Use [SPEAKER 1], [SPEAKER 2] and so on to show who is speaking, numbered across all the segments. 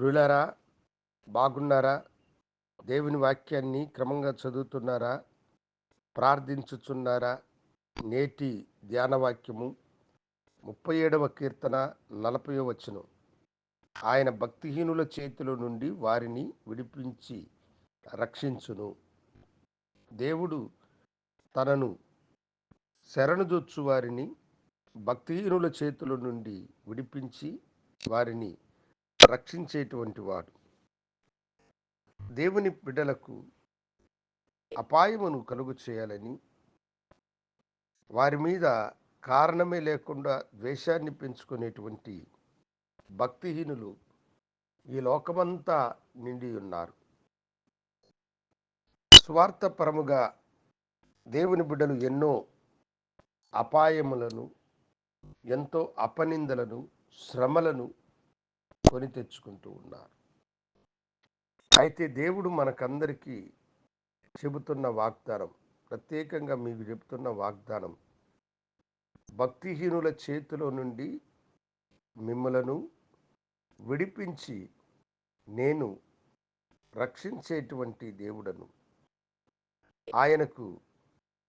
[SPEAKER 1] ప్రియులారా బాగున్నారా? దేవుని వాక్యాన్ని క్రమంగా చదువుతున్నారా? ప్రార్థించుచున్నారా? నేటి ధ్యానవాక్యము ముప్పై ఏడవ కీర్తన నలభై వచనం. ఆయన భక్తిహీనుల చేతిలో నుండి వారిని విడిపించి రక్షించును. దేవుడు తనను శరణుజొచ్చు వారిని భక్తిహీనుల చేతుల నుండి విడిపించి వారిని రక్షించేటువంటి వాడు. దేవుని బిడ్డలకు అపాయమును కలుగు చేయాలని వారి మీద కారణమే లేకుండా ద్వేషాన్ని పెంచుకునేటువంటి భక్తిహీనులు ఈ లోకమంతా నిండి ఉన్నారు. స్వార్థపరముగా దేవుని బిడ్డలు ఎన్నో అపాయములను ఎంతో అపనిందలను శ్రమలను కొని తెచ్చుకుంటూ ఉన్నారు. అయితే దేవుడు మనకందరికీ చెబుతున్న వాగ్దానం ప్రత్యేకంగా మీకు చెబుతున్న వాగ్దానం భక్తిహీనుల చేతిలో నుండి మిమ్మలను విడిపించి నేను రక్షించేటువంటి దేవుడను. ఆయనకు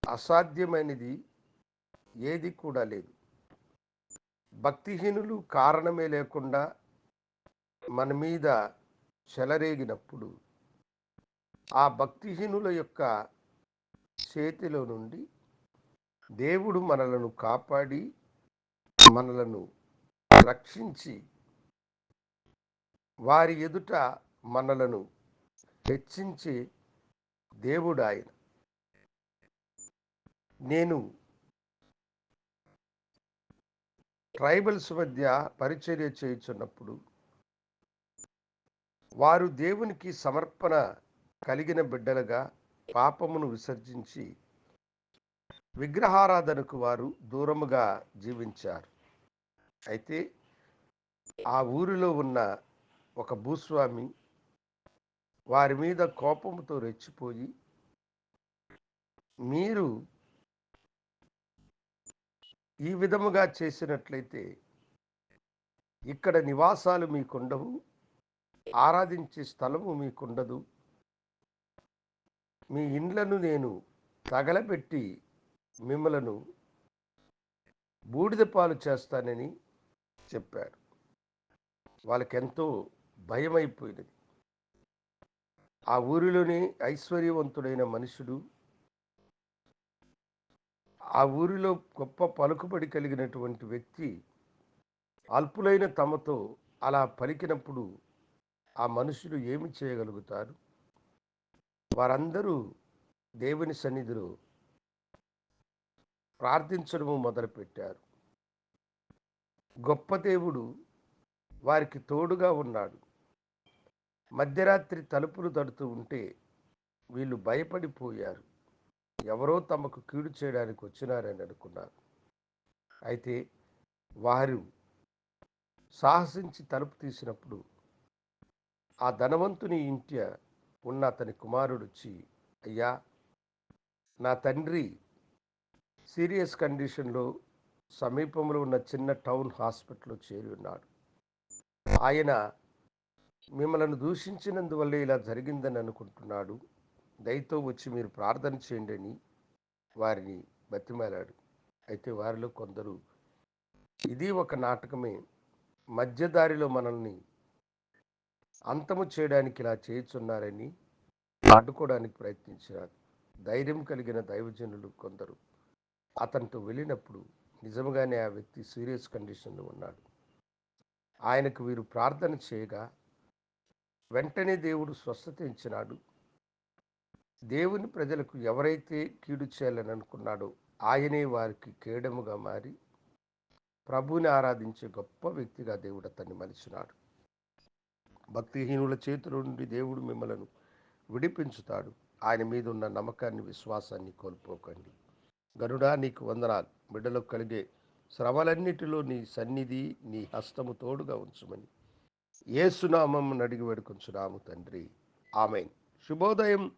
[SPEAKER 1] అసాధ్యమైనది ఏది కూడా లేదు. భక్తిహీనులు కారణమే లేకుండా మన మీద చెలరేగినప్పుడు ఆ భక్తిహీనుల యొక్క చేతిలో నుండి దేవుడు మనలను కాపాడి మనలను రక్షించి వారి ఎదుట మనలను హెచ్చించే దేవుడు ఆయన. నేను ట్రైబల్స్ మధ్య పరిచర్య చేయుచున్నప్పుడు వారు దేవునికి సమర్పణ కలిగిన బిడ్డలుగా పాపమును విసర్జించి విగ్రహారాధనకు వారు దూరముగా జీవించారు. అయితే ఆ ఊరిలో ఉన్న ఒక భూస్వామి వారి మీద కోపంతో రెచ్చిపోయి మీరు ఈ విధముగా చేసినట్లయితే ఇక్కడ నివాసాలు మీకుండవు ఆరాధించే స్థలము మీకుండదు. మీ ఇండ్లను నేను తగలబెట్టి మిమ్మలను బూడిద పాలు చేస్తానని చెప్పారు. వాళ్ళకెంతో భయమైపోయినది. ఆ ఊరిలోనే ఐశ్వర్యవంతుడైన మనుషుడు ఆ ఊరిలో గొప్ప పలుకుబడి కలిగినటువంటి వ్యక్తి అల్పులైన తమతో అలా పలికినప్పుడు ఆ మనుషులు ఏమి చేయగలుగుతారు? వారందరూ దేవుని సన్నిధిలో ప్రార్థించడము మొదలుపెట్టారు. గొప్ప దేవుడు వారికి తోడుగా ఉన్నాడు. మధ్యరాత్రి తలుపులు తడుతూ ఉంటే వీళ్ళు భయపడిపోయారు. ఎవరో తమకు కీడు చేయడానికి వచ్చినారని అనుకున్నారు. అయితే వారు సాహసించి తలుపు తీసినప్పుడు ఆ ధనవంతుని ఇంటి ఉన్న అతని కుమారుడొచ్చి అయ్యా నా తండ్రి సీరియస్ కండిషన్లో సమీపంలో ఉన్న చిన్న టౌన్ హాస్పిటల్లో చేరి ఉన్నాడు. ఆయన మిమ్మల్ని దూషించినందువల్ల ఇలా జరిగిందని అనుకుంటున్నాడు. దయతో వచ్చి మీరు ప్రార్థన చేయండి అని వారిని బతిమాలాడు. అయితే వారిలో కొందరు ఇది ఒక నాటకమే. మధ్యదారిలో మనల్ని అంతము చేయడానికి ఇలా చేయుచున్నారని అడ్డుకోవడానికి ప్రయత్నించినారు. ధైర్యం కలిగిన దైవజనులు కొందరు. అతనితో వెళ్ళినప్పుడు నిజంగానే ఆ వ్యక్తి సీరియస్ కండిషన్లో ఉన్నాడు. ఆయనకు వీరు ప్రార్థన చేయగా వెంటనే దేవుడు స్వస్థత ఇచ్చినాడు. దేవుని ప్రజలకు ఎవరైతే కీడు చేయాలని అనుకున్నాడో ఆయనే వారికి కేడముగా మారి ప్రభుని ఆరాధించే గొప్ప వ్యక్తిగా దేవుడు అతన్ని మలిచినాడు. భక్తిహీనుల చేతుల నుండి దేవుడు మిమ్మలను విడిపించుతాడు. ఆయన మీద ఉన్న నమ్మకాన్ని విశ్వాసాన్ని కోల్పోకండి. గరుడా నీకు వందనాలు. బిడ్డలకు కలిగే శ్రమలన్నిటిలో నీ సన్నిధి నీ హస్తము తోడుగా ఉంచమని. ఏసునామం అడిగి వేడుకొంచున్నాము తండ్రి. ఆమెన్. శుభోదయం.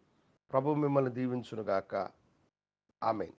[SPEAKER 1] ప్రభు మిమ్మల్ని దీవించునుగాక. ఆమెన్.